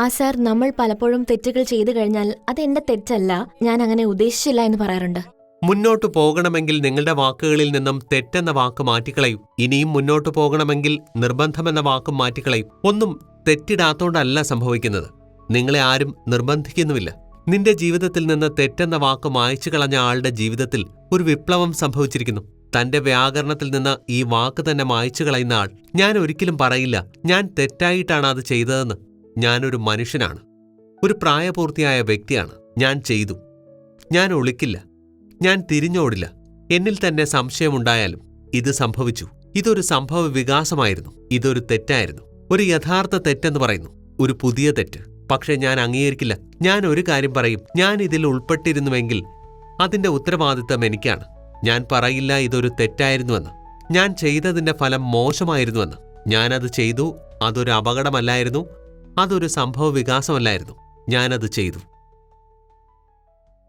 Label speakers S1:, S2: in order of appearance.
S1: ആ സാർ നമ്മൾ പലപ്പോഴും തെറ്റുകൾ ചെയ്തു കഴിഞ്ഞാൽ അത് എന്റെ തെറ്റല്ല. ഞാൻ അങ്ങനെ ഉദ്ദേശിച്ചില്ല എന്ന് പറയാറുണ്ട്.
S2: മുന്നോട്ടു പോകണമെങ്കിൽ നിങ്ങളുടെ വാക്കുകളിൽ നിന്നും തെറ്റെന്ന വാക്ക് മാറ്റിക്കളയും. ഇനിയും മുന്നോട്ടു പോകണമെങ്കിൽ നിർബന്ധമെന്ന വാക്കും മാറ്റിക്കളയും. ഒന്നും തെറ്റിടാത്തോണ്ടല്ല സംഭവിക്കുന്നത്. നിങ്ങളെ ആരും നിർബന്ധിക്കുന്നുമില്ല. നിന്റെ ജീവിതത്തിൽ നിന്ന് തെറ്റെന്ന വാക്ക് മായച്ചു കളഞ്ഞ ആളുടെ ജീവിതത്തിൽ ഒരു വിപ്ലവം സംഭവിച്ചിരിക്കുന്നു. തന്റെ വ്യാകരണത്തിൽ നിന്ന് ഈ വാക്ക് തന്നെ മായച്ചു കളയുന്ന ആൾ. ഞാൻ ഒരിക്കലും പറയില്ല. ഞാൻ തെറ്റായിട്ടാണ് അത് ചെയ്തതെന്ന്. ഞാനൊരു മനുഷ്യനാണ്. ഒരു പ്രായപൂർത്തിയായ വ്യക്തിയാണ് ഞാൻ ചെയ്തു. ഞാൻ ഒളിക്കില്ല. ഞാൻ തിരിഞ്ഞോടില്ല. എന്നിൽ തന്നെ സംശയമുണ്ടായാലും ഇത് സംഭവിച്ചു. ഇതൊരു സംഭവ വികാസമായിരുന്നു. ഇതൊരു തെറ്റായിരുന്നു. ഒരു യഥാർത്ഥ തെറ്റെന്ന് പറയുന്നു. ഒരു പുതിയ തെറ്റ്. പക്ഷേ ഞാൻ അംഗീകരിക്കില്ല. ഞാൻ ഒരു കാര്യം പറയും. ഞാൻ ഇതിൽ ഉൾപ്പെട്ടിരുന്നുവെങ്കിൽ അതിന്റെ ഉത്തരവാദിത്തം എനിക്കാണ്. ഞാൻ പറയില്ല ഇതൊരു തെറ്റായിരുന്നുവെന്ന്. ഞാൻ ചെയ്തതിന്റെ ഫലം മോശമായിരുന്നുവെന്ന്. ഞാനത് ചെയ്തു. അതൊരു അപകടമല്ലായിരുന്നു. അതൊരു സംഭവ വികാസമല്ലായിരുന്നു ഞാനത് ചെയ്തു.